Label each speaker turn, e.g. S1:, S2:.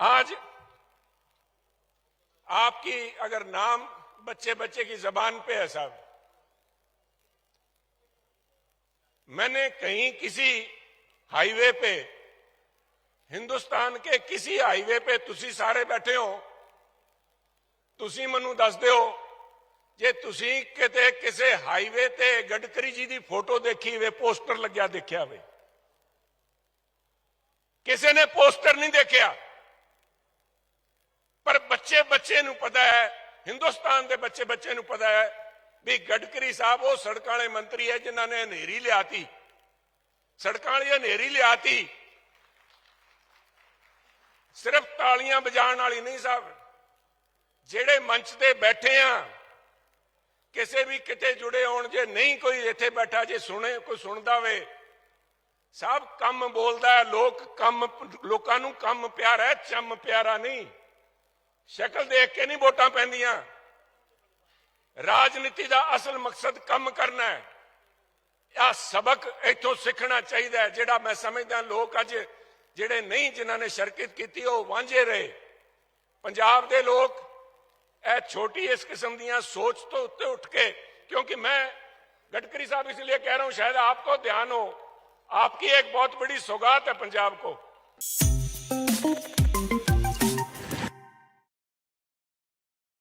S1: आज आपकी अगर नाम बच्चे बच्चे की जबान पे है साहब मैंने कहीं किसी हाईवे पे ਹਿੰਦੁਸਤਾਨ ਕੇ ਕਿਸੇ ਹਾਈਵੇ ਤੇ ਤੁਸੀਂ ਸਾਰੇ ਬੈਠੇ ਹੋ ਤੁਸੀਂ ਮੈਨੂੰ ਦੱਸ ਦਿਓ ਜੇ ਤੁਸੀਂ ਕਿਤੇ ਕਿਸੇ ਹਾਈਵੇ ਤੇ ਗਡਕਰੀ ਜੀ ਦੀ ਫੋਟੋ ਦੇਖੀ ਹੋਵੇ ਪੋਸਟਰ ਲੱਗਿਆ ਦੇਖਿਆ ਹੋਵੇ ਕਿਸੇ ਨੇ ਪੋਸਟਰ ਨਹੀਂ ਦੇਖਿਆ ਪਰ ਬੱਚੇ ਬੱਚੇ ਨੂੰ ਪਤਾ ਹੈ, ਹਿੰਦੁਸਤਾਨ ਦੇ ਬੱਚੇ ਬੱਚੇ ਨੂੰ ਪਤਾ ਹੈ ਵੀ ਗਡਕਰੀ ਸਾਹਿਬ ਉਹ ਸੜਕਾਂ ਵਾਲੇ ਮੰਤਰੀ ਹੈ ਜਿਨ੍ਹਾਂ ਨੇ ਹਨੇਰੀ ਲਿਆਤੀ। ਸੜਕਾਂ ਵਾਲੀ ਹਨੇਰੀ ਲਿਆਤੀ। ਸਿਰਫ ਤਾਲੀਆਂ ਵਜਾਉਣ ਵਾਲੀ ਨਹੀਂ ਸਾਹਿਬ, ਜਿਹੜੇ ਮੰਚ ਤੇ ਬੈਠੇ ਆ, ਕਿਸੇ ਵੀ ਕਿਤੇ ਜੁੜੇ ਹੋਣ, ਜੇ ਨਹੀਂ ਕੋਈ ਇੱਥੇ ਬੈਠਾ, ਜੇ ਸੁਣੇ, ਕੋਈ ਸੁਣਦਾ ਵੇ ਸਭ ਕੰਮ ਬੋਲਦਾ ਲੋਕ ਕੰਮ, ਲੋਕਾਂ ਨੂੰ ਕੰਮ ਪਿਆਰਾ ਚੰਮ ਪਿਆਰਾ ਨਹੀਂ। ਸ਼ਕਲ ਦੇਖ ਕੇ ਨਹੀਂ ਵੋਟਾਂ ਪੈਂਦੀਆਂ ਰਾਜਨੀਤੀ ਦਾ ਅਸਲ ਮਕਸਦ ਕੰਮ ਕਰਨਾ ਹੈ ਇਹ ਸਬਕ ਇੱਥੋਂ ਸਿੱਖਣਾ ਚਾਹੀਦਾ ਹੈ ਜਿਹੜਾ ਮੈਂ ਸਮਝਦਾ ਲੋਕ ਅੱਜ ਜਿਹੜੇ ਨਹੀਂ ਜਿਨ੍ਹਾਂ ਨੇ ਸ਼ਰਕਤ ਕੀਤੀ ਉਹ ਵਾਂਝੇ ਰਹੇ ਪੰਜਾਬ ਦੇ ਲੋਕ ਇਹ ਛੋਟੀ ਇਸ ਕਿਸਮ ਦੀਆਂ ਸੋਚ ਤੋਂ ਉੱਤੇ ਉੱਠ ਕੇ क्योंकि मैं गडकरी साहब इसलिए कह रहा हूं शायद आपको ध्यान हो आपकी एक बहुत बड़ी सौगात है पंजाब को